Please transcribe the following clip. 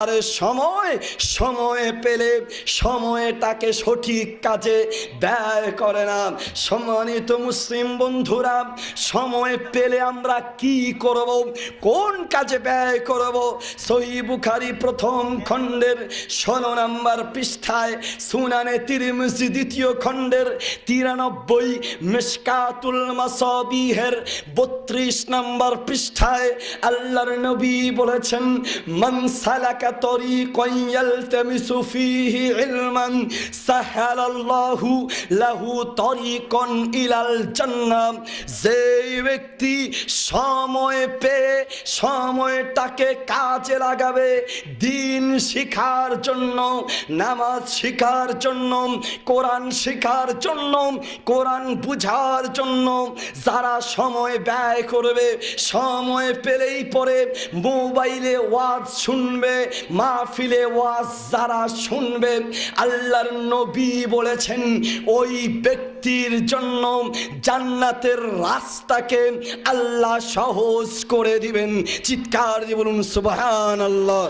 আর সময়, সময়ে পেলে সময়টাকে সঠিক কাজে ব্যয় করে না। সম্মানিত মুসলিম বন্ধুরা, সময় পেলে আমরা কি করব? কোন কাজে ব্যয় করব? সহি বুখারি প্রথম খণ্ডের ষোলো নম্বর পৃষ্ঠায়, সুনানে তিরমিজি দ্বিতীয় খণ্ডের তিরানব্বই মিসকাতুল মাসাবিহের বত্রিশ নম্বর পৃষ্ঠায় আল্লাহর নবী বলেছেন, মান সালাকা তরিকান ইয়ালতামিসু ফীহি ইলমান সাহালাল্লাহু লাহু তরিকান ইলাল জান্নাহ যে ব্যক্তি সময় পেয়ে সময়টাকে কাজে লাগাবে, দিন শিখার জন্য, নামাজ শিখার জন্য, কোরআন শিখার জন্য, কোরআন বুঝার জন্য যারা সময় ব্যয় করবে, সময় পেলেই পরে মোবাইলে ওয়াজ শুনবে মাহফিলে ওয়াজ যারা শুনবে, আল্লাহর নবী বলেছেন, ওই ব্যক্তির জন্য জান্নাতের রাস্তাকে আল্লাহ সহজ করে দিবেন। চিৎকার দিয়ে বলুন সুবাহান আল্লাহ